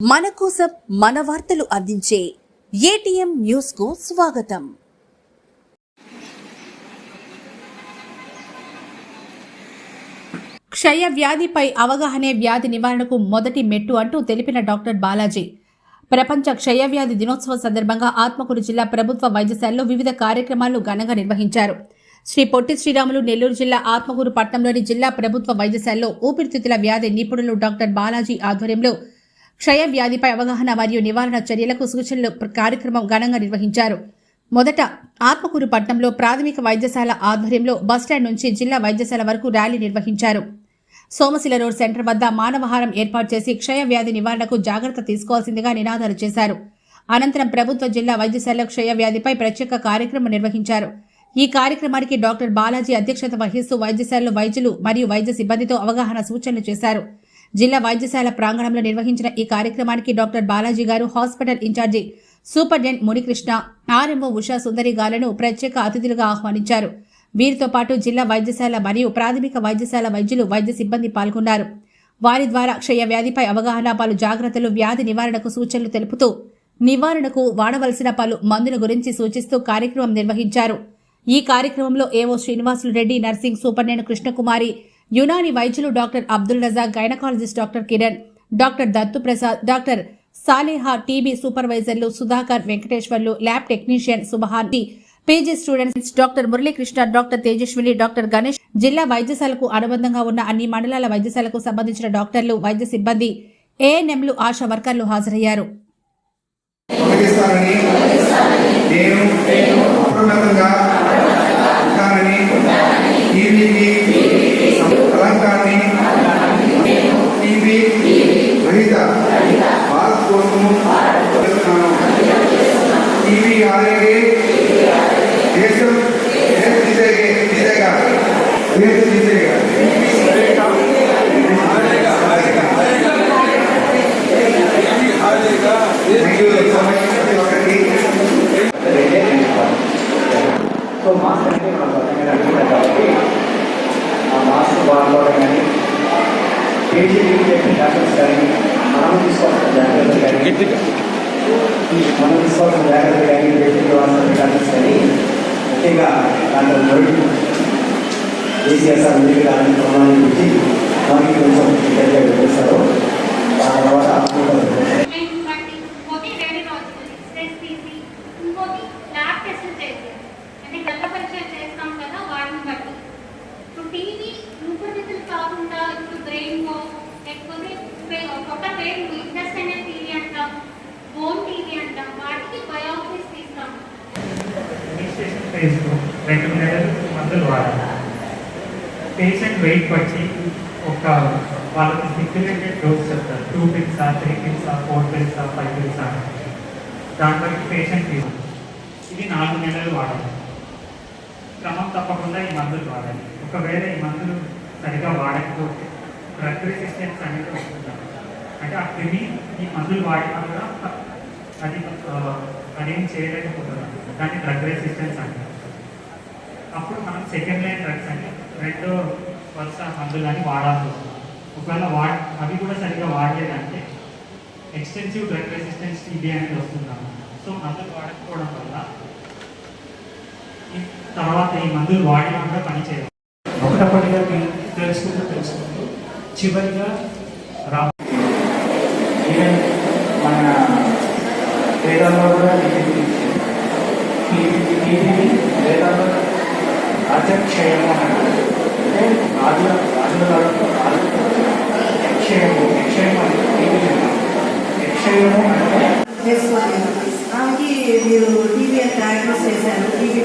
మన కోసం మన వార్తలు అందించే ఏటీఎం న్యూస్కు స్వాగతం. క్షయ వ్యాధిపై అవగాహనే వ్యాధి నివారణకు మొదటి మెట్టు అంటూ తెలిపిన డాక్టర్ బాలాజీ ప్రపంచ క్షయవ్యాధి దినోత్సవం సందర్భంగా ఆత్మకూరు జిల్లా ప్రభుత్వ వైద్యశాలలో వివిధ కార్యక్రమాలు ఘనంగా నిర్వహించారు. శ్రీ పొట్టి శ్రీరాములు నెల్లూరు జిల్లా ఆత్మకూరు పట్టణంలోని జిల్లా ప్రభుత్వ వైద్యశాలలో ఊపిరితిత్తుల వ్యాధి నిపుణులు డాక్టర్ బాలాజీ ఆధ్వర్యంలో క్షయ వ్యాధిపై అవగాహన మరియు నివారణ చర్యలకు సూచనలు కార్యక్రమం ఘనంగా నిర్వహించారు. మొదట ఆత్మకూరు పట్టణంలో ప్రాథమిక వైద్యశాల ఆధ్వర్యంలో బస్టాండ్ నుంచి జిల్లా వైద్యశాల వరకు ర్యాలీ నిర్వహించారు. సోమశిల రోడ్ సెంటర్ వద్ద మానవహారం ఏర్పాటు చేసి క్షయ వ్యాధి నివారణకు జాగ్రత్త తీసుకోవాల్సిందిగా నినాదాలు చేశారు. అనంతరం ప్రభుత్వ జిల్లా వైద్యశాల క్షయ వ్యాధిపై ప్రత్యేక కార్యక్రమం నిర్వహించారు. ఈ కార్యక్రమానికి డాక్టర్ బాలాజీ అధ్యక్షత వహిస్తూ వైద్యశాలలో వైద్యులు మరియు వైద్య సిబ్బందితో అవగాహన సూచనలు చేశారు. జిల్లా వైద్యశాల ప్రాంగణంలో నిర్వహించిన ఈ కార్యక్రమానికి doctor Balaji garu hospital in-charge superintendent Munikrishna RMO Usha Sundari గాలను ప్రత్యేక అతిథులుగా ఆహ్వానించారు. వీరితో పాటు జిల్లా వైద్యశాల మరియు ప్రాథమిక వైద్యశాల వైద్యులు వైద్య సిబ్బంది పాల్గొన్నారు. వారి ద్వారా క్షయ వ్యాధిపై అవగాహన పలు జాగ్రత్తలు వ్యాధి నివారణకు సూచనలు తెలుపుతూ నివారణకు వాడవలసిన పలు మందుల గురించి సూచిస్తూ కార్యక్రమం నిర్వహించారు. ఈ కార్యక్రమంలో ఏవో శ్రీనివాసులు రెడ్డి నర్సింగ్ సూపర్నేని కృష్ణకుమారి యునాని వైద్యులు doctor Abdul Razak gynaecologist doctor Kiran doctor Dattu Prasad doctor Saleha TB సూపర్వైజర్లు Sudhakar Venkateswarlu lab technician Subhan PG students doctor Muralikrishna doctor Tejaswini doctor Ganesh జిల్లా వైద్యశాలకు అనుబంధంగా ఉన్న అన్ని మండలాల వైద్యశాలకు సంబంధించిన డాక్టర్లు వైద్య సిబ్బంది ఏఎన్ఎంలు ఆశా వర్కర్లు హాజరయ్యారు. సో మచ్ ప్రతి ఒక్కరికి సో మాస్క్ అంటే మనం స్వచ్ఛంగా అనుకుంటాం కాబట్టి ఆ మాస్క్ వాడుకోవడం కానీ పేషెంట్కి చెప్పిన డాక్టర్స్ కానీ మనం తీసుకోవాల్సిన జాగ్రత్తలు కానీ మనం తీసుకోవాల్సిన జాగ్రత్తలు కానీ పేషెంట్ వాడాల్సిన డాక్టర్స్ కానీ ముఖ్యంగా doctor Murali ACSR medical college ప్రమాణం ఇచ్చి మనకి కొంచెం డీటెయిల్గా వివరిస్తారు ఆ తర్వాత హాస్పిటల్ బ్రెయిన్ అంటాం బోన్ అంటాం వాటికి బయోప్సీస్ తీస్తాం ఇనిషియేషన్ ఫేజ్లో రెండు నెలలు మందులు వాడాలి పేషెంట్ వెయిట్ వచ్చి ఒక వాళ్ళకి స్టిక్యులేటెడ్ డోస్ చెప్తారు. టూ పిల్సా త్రీ పిల్సా ఫోర్ పిల్సా ఫైవ్ పిల్సా దాని బట్టి పేషెంట్ ఇది నాలుగు నెలలు వాడాలి. క్రమం తప్పకుండా ఈ మందులు వాడాలి. ఒకవేళ ఈ మందులు సరిగా వాడకపోతే డ్రగ్ రెసిస్టెన్స్ అనేది వస్తుంది. అంటే ఆ క్రిమి ఈ మందులు వాడినా కూడా అది అదేం చేయలేకపోతుంది దాన్ని డ్రగ్ రెసిస్టెన్స్ అంటారు. అప్పుడు మనం సెకండ్ లైన్ డ్రగ్స్ అంటే రెండో వరుస మందులు అని వాడాల్సి వస్తుంది ఒకవేళ వాడ అవి కూడా సరిగ్గా వాడలేదంటే ఎక్స్టెన్సివ్ డ్రగ్ రెసిస్టెన్స్ టీబీ అనేది వస్తున్నాము సో మందులు వాడకపోవడం వల్ల తర్వాత ఈ మందులు వాడినా కూడా పనిచేయదు ఒకటప్పటిగా మీరు తెలుసుకుంటూ తెలుసుకుంటూ చివరిగా రా మన వేదాల్లో కూడా టీవీని వేదాల్లో చేయడం అంటే చేసుకోలేదు ఆమెకి మీరు టీవీ అని డయాగ్నోస్ చేశారు. టీవీ